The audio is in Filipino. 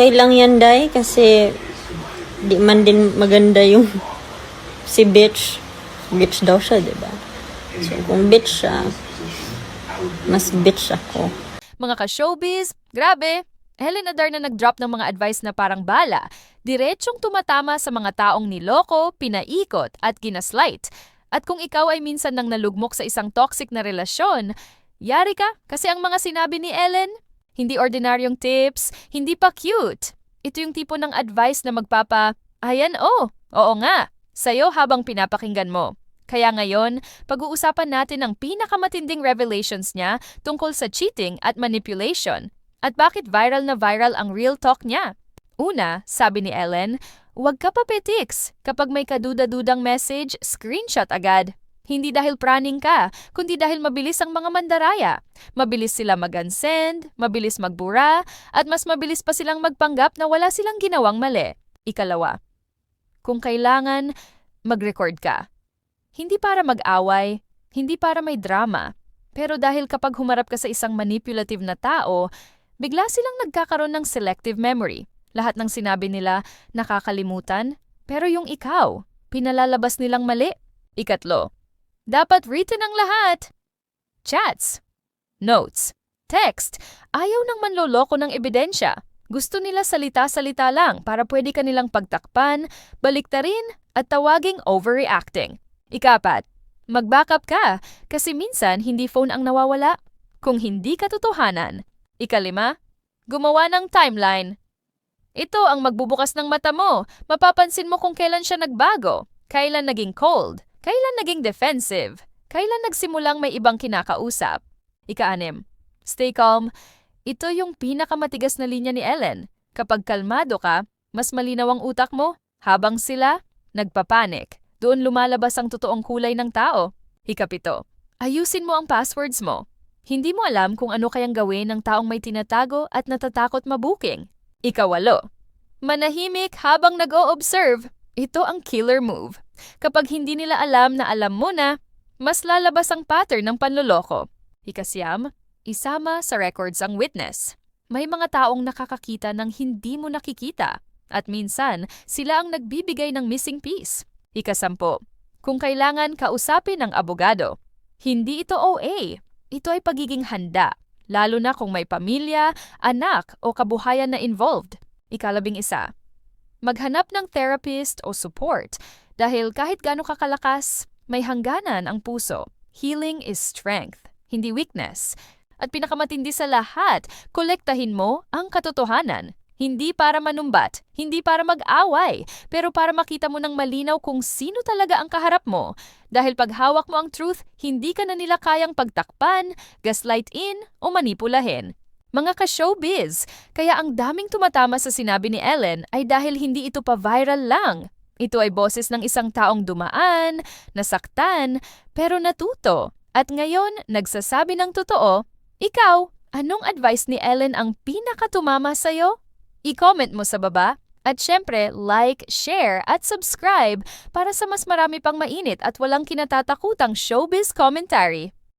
Okay lang yan, Day, kasi di man din maganda yung si bitch. Bitch daw siya, di ba? So, kung bitch siya, mas bitch ako. Mga ka-showbiz, grabe! Helen Adar na nag-drop ng mga advice na parang bala, diretsyong tumatama sa mga taong niloko, pinaikot at ginaslight. At kung ikaw ay minsan nang nalugmok sa isang toxic na relasyon, yari ka kasi ang mga sinabi ni Ellen, hindi ordinaryong tips, hindi pa cute. Ito yung tipo ng advice na magpapa, ayan oh, oo nga, sa'yo habang pinapakinggan mo. Kaya ngayon, pag-uusapan natin ang pinakamatinding revelations niya tungkol sa cheating at manipulation at bakit viral na viral ang real talk niya. Una, sabi ni Ellen, huwag ka papetiks. Kapag may kaduda-dudang message, screenshot agad. Hindi dahil praning ka, kundi dahil mabilis ang mga mandaraya. Mabilis sila mag-unsend, mabilis magbura, at mas mabilis pa silang magpanggap na wala silang ginawang mali. Ikalawa, kung kailangan, mag-record ka. Hindi para mag-away, hindi para may drama, pero dahil kapag humarap ka sa isang manipulative na tao, bigla silang nagkakaroon ng selective memory. Lahat ng sinabi nila nakakalimutan, pero yung ikaw, pinalalabas nilang mali. Ikatlo, dapat written ang lahat. Chats, notes, text, ayaw ng manloloko ng ebidensya. Gusto nila salita-salita lang para pwede ka nilang pagtakpan, baliktarin, at tawaging overreacting. Ikapat, mag-backup ka kasi minsan hindi phone ang nawawala. Kung hindi katotohanan. Ikalima, gumawa ng timeline. Ito ang magbubukas ng mata mo. Mapapansin mo kung kailan siya nagbago, kailan naging cold, kailan naging defensive, kailan nagsimulang may ibang kinakausap. Ikaanim, stay calm. Ito yung pinakamatigas na linya ni Ellen. Kapag kalmado ka, mas malinaw ang utak mo. Habang sila, nagpapanik. Doon lumalabas ang totoong kulay ng tao. Ikapito, ayusin mo ang passwords mo. Hindi mo alam kung ano kayang gawin ng taong may tinatago at natatakot mabuking. Ikawalo, manahimik habang nag-o-observe. Ito ang killer move. Kapag hindi nila alam na alam mo na, mas lalabas ang pattern ng panloloko. Ikasyam, isama sa records ang witness. May mga taong nakakakita ng hindi mo nakikita at minsan sila ang nagbibigay ng missing piece. Ikasampo, kung kailangan kausapin ng abogado. Hindi ito OA. Ito ay pagiging handa, lalo na kung may pamilya, anak o kabuhayan na involved. Ikalabing isa, maghanap ng therapist o support dahil kahit gaano kakalakas, may hangganan ang puso. Healing is strength, hindi weakness. At pinakamatindi sa lahat, kolektahin mo ang katotohanan. Hindi para manumbat, hindi para mag-away, pero para makita mo ng malinaw kung sino talaga ang kaharap mo. Dahil pag hawak mo ang truth, hindi ka na nila kayang pagtakpan, gaslight in, o manipulahin. Mga ka-showbiz, kaya ang daming tumatama sa sinabi ni Ellen ay dahil hindi ito pa viral lang. Ito ay boses ng isang taong dumaan, nasaktan, pero natuto. At ngayon, nagsasabi ng totoo, ikaw, anong advice ni Ellen ang pinakatumama sa'yo? I-comment mo sa baba. At syempre, like, share at subscribe para sa mas marami pang mainit at walang kinatatakutang showbiz commentary.